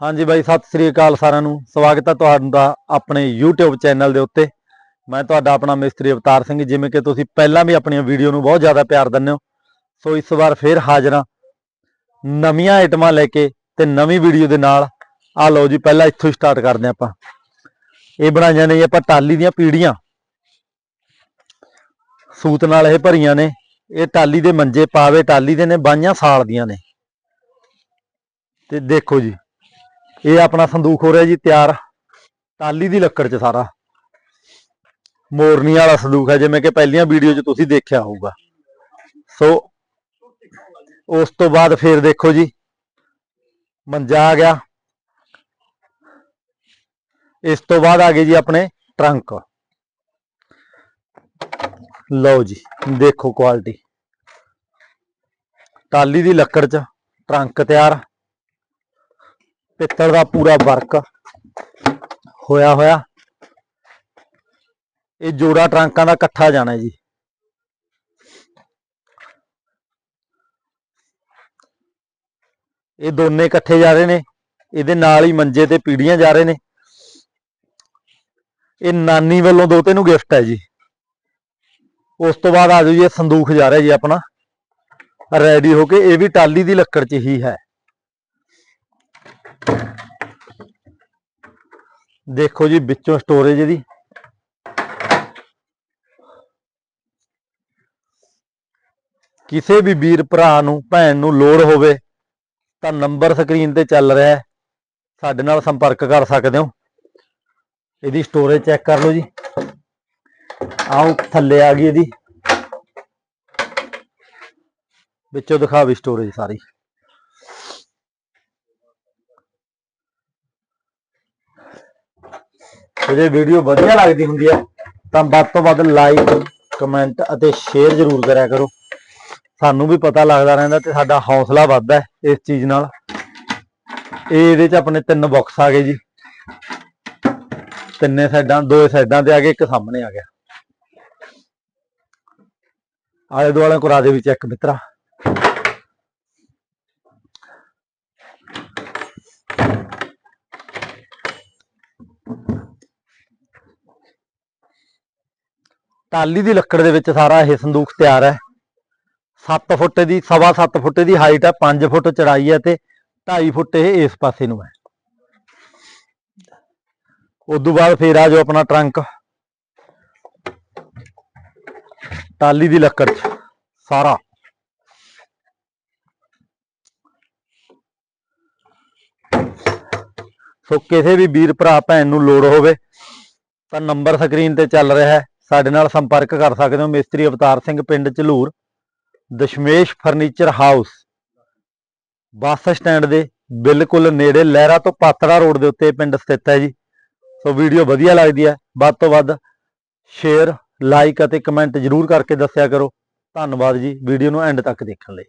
ਹਾਂਜੀ ਬਾਈ, ਸਤਿ ਸ੍ਰੀ ਅਕਾਲ ਸਾਰਿਆਂ ਨੂੰ। ਸਵਾਗਤ ਹੈ ਤੁਹਾਡਾ ਆਪਣੇ YouTube ਚੈਨਲ ਦੇ ਉੱਤੇ। ਮੈਂ ਤੁਹਾਡਾ ਆਪਣਾ ਮਿਸਤਰੀ ਅਵਤਾਰ ਸਿੰਘ ਜਿਵੇਂ ਕਿ ਤੁਸੀਂ ਪਹਿਲਾਂ ਵੀ ਆਪਣੀਆਂ ਵੀਡੀਓ ਨੂੰ ਬਹੁਤ ਜ਼ਿਆਦਾ ਪਿਆਰ ਦਿੰਦੇ ਹੋ। ਸੋ ਇਸ ਵਾਰ ਫੇਰ ਹਾਜ਼ਰ ਹਾਂ। ਨਵੀਆਂ ਆਈਟਮਾਂ ਲੈ ਕੇ ਤੇ ਨਵੀਂ ਵੀਡੀਓ ਦੇ ਨਾਲ। ਆ ਲਓ ਜੀ, ਪਹਿਲਾਂ ਇੱਥੋਂ ਹੀ ਸਟਾਰਟ ਕਰਦੇ ਹਾਂ ਆਪਾਂ। ਇਹ ਬਣਾਈਆਂ ਨੇ ਆਪਾਂ ਟਾਲੀ ਦੀਆਂ ਪੀੜੀਆਂ। ਸੂਤ ਨਾਲ ਇਹ ਭਰੀਆਂ ਨੇ। ਇਹ ਟਾਲੀ ਦੇ ਮੰਜੇ ਪਾਵੇ ਟਾਲੀ ਦੇ ਨੇ, ਬਾਈਆਂ ਸਾਲ ਦੀਆਂ ਨੇ। ਤੇ ਦੇਖੋ ਜੀ। ਇਹ ਆਪਣਾ ਸੰਦੂਕ ਹੋ ਰਿਹਾ ਜੀ ਤਿਆਰ ਟਾਲੀ ਦੀ ਲੱਕੜ 'ਚ ਸਾਰਾ। ਮੋਰਨੀ ਵਾਲਾ ਸੰਦੂਕ ਹੈ, ਜਿਵੇਂ ਕਿ ਪਹਿਲੀਆਂ ਵੀਡੀਓ 'ਚ ਤੁਸੀਂ ਦੇਖਿਆ ਹੋਊਗਾ। ਸੋ, ਉਸ ਤੋਂ ਬਾਅਦ ਫੇਰ ਦੇਖੋ ਜੀ, ਮੰਜਾ ਆ ਗਿਆ। ਇਸ ਤੋਂ ਬਾਅਦ ਆ ਗਏ ਜੀ ਆਪਣੇ ਟਰੰਕ। ਲਓ ਜੀ, ਦੇਖੋ ਕੁਆਲਿਟੀ ਟਾਲੀ ਦੀ ਲੱਕੜ 'ਚ ਟਰੰਕ ਤਿਆਰ। ਪਿੱਤਲ ਦਾ ਪੂਰਾ ਵਰਕ ਹੋਇਆ ਹੋਇਆ। ਇਹ ਜੋੜਾ ਟਰੰਕਾਂ ਦਾ ਇਕੱਠਾ ਜਾਣਾ ਜੀ। ਇਹ ਦੋਨੇ ਇਕੱਠੇ ਜਾ ਰਹੇ ਨੇ, ਇਹਦੇ ਨਾਲ ਹੀ ਮੰਜੇ ਤੇ ਪੀੜੀਆਂ ਜਾ ਰਹੇ ਨੇ। ਇਹ ਨਾਨੀ ਵੱਲੋਂ ਦੋਤੇ ਨੂੰ ਗਿਫਟ ਹੈ ਜੀ। ਉਸ ਤੋਂ ਬਾਅਦ ਆ ਜਾਓ ਜੀ, ਇਹ ਸੰਦੂਖ ਜਾ ਰਿਹਾ ਜੀ ਆਪਣਾ। ਰੈਡੀ ਹੋ ਕੇ, ਇਹ ਵੀ ਟਾਲੀ ਦੀ ਲੱਕੜ 'ਚ ਹੀ ਹੈ। ਦੇਖੋ ਜੀ, ਵਿੱਚੋਂ ਸਟੋਰੇਜ ਇਹਦੀ। ਕਿਸੇ ਵੀ ਵੀਰ ਭਰਾ ਨੂੰ, ਭੈਣ ਨੂੰ ਲੋੜ ਹੋਵੇ, ਤਾਂ ਨੰਬਰ ਸਕਰੀਨ ਤੇ ਚੱਲ ਰਿਹਾ ਹੈ। ਸਾਡੇ ਨਾਲ ਸੰਪਰਕ ਕਰ ਸਕਦੇ ਹੋ। ਇਹਦੀ ਸਟੋਰੇਜ ਚੈੱਕ ਕਰ ਲਓ ਜੀ। ਆਓ, ਥੱਲੇ ਆ ਗਈ ਇਹਦੀ। ਵਿੱਚੋਂ ਦਿਖਾਵੀ ਸਟੋਰੇਜ ਸਾਰੀ। ਜੇ ਵੀਡੀਓ ਵਧੀਆ ਲੱਗਦੀ ਹੁੰਦੀ ਹੈ, ਤਾਂ ਵੱਧ ਤੋਂ ਵੱਧ ਲਾਈਕ ਕਮੈਂਟ ਅਤੇ ਸ਼ੇਅਰ ਜ਼ਰੂਰ ਕਰਿਆ ਕਰੋ। ਸਾਨੂੰ ਵੀ ਪਤਾ ਲੱਗਦਾ ਰਹਿੰਦਾ ਤੇ ਸਾਡਾ ਹੌਸਲਾ ਵੱਧਦਾ ਇਸ ਚੀਜ਼ ਨਾਲ। ਇਹ ਇਹਦੇ ਚ ਆਪਣੇ ਤਿੰਨ ਬਾਕਸ ਆ ਗਏ ਜੀ। ਤਿੰਨੇ ਸਾਈਡਾਂ ਦੋ ਸਾਈਡਾਂ ਤੇ ਆ ਗਏ, ਇੱਕ ਸਾਹਮਣੇ ਆ ਗਿਆ। ਆਲੇ ਦੁਆਲੇ ਕਰਾ ਦੇ ਵੀ ਚੈੱਕ ਮਿੱਤਰਾ। ਟਾਲੀ ਦੀ ਲੱਕੜ ਦੇ ਵਿੱਚ ਸਾਰਾ ਇਹ ਸੰਦੂਕ ਤਿਆਰ ਹੈ। 7 ਫੁੱਟ ਦੀ, ਸਵਾ 7 ਫੁੱਟ ਦੀ ਹਾਈਟ ਹੈ 5 ਫੁੱਟ ਚੜਾਈ ਹੈ ਤੇ 2.5 ਫੁੱਟ ਇਹ ਇਸ ਪਾਸੇ ਨੂੰ ਹੈ। ਉਦੋਂ ਬਾਅਦ ਫੇਰ ਆ ਜਾਓ ਆਪਣਾ ਟਰੰਕ। ਟਾਲੀ ਦੀ ਲੱਕੜ 'ਚ ਸਾਰਾ। ਸੋ ਕਿਸੇ ਵੀ ਵੀਰ ਭਰਾ, ਭੈਣ ਨੂੰ ਲੋੜ ਹੋਵੇ ਤਾਂ ਨੰਬਰ ਸਕਰੀਨ ਤੇ ਚੱਲ ਰਿਹਾ ਹੈ। ਸਾਡੇ ਨਾਲ ਸੰਪਰਕ ਕਰ ਸਕਦੇ ਹੋ ਮਿਸਤਰੀ ਅਵਤਾਰ ਸਿੰਘ ਪਿੰਡ Jhaloor, Dashmesh furniture house. Bus stand ਦੇ ਬਿਲਕੁਲ ਨੇੜੇ ਲਹਿਰਾ ਤੋਂ ਪਾਤੜਾ ਰੋਡ ਦੇ ਉੱਤੇ ਪਿੰਡ ਸਥਿਤ ਹੈ ਜੀ। ਸੋ ਵੀਡੀਓ ਵਧੀਆ ਲੱਗਦੀ ਹੈ, ਵੱਧ ਤੋਂ ਵੱਧ ਸ਼ੇਅਰ ਲਾਈਕ ਅਤੇ ਕਮੈਂਟ ਜਰੂਰ ਕਰਕੇ ਦੱਸਿਆ ਕਰੋ। ਧੰਨਵਾਦ ਜੀ, ਵੀਡੀਓ ਨੂੰ ਐਂਡ ਤੱਕ ਦੇਖਣ ਲਈ।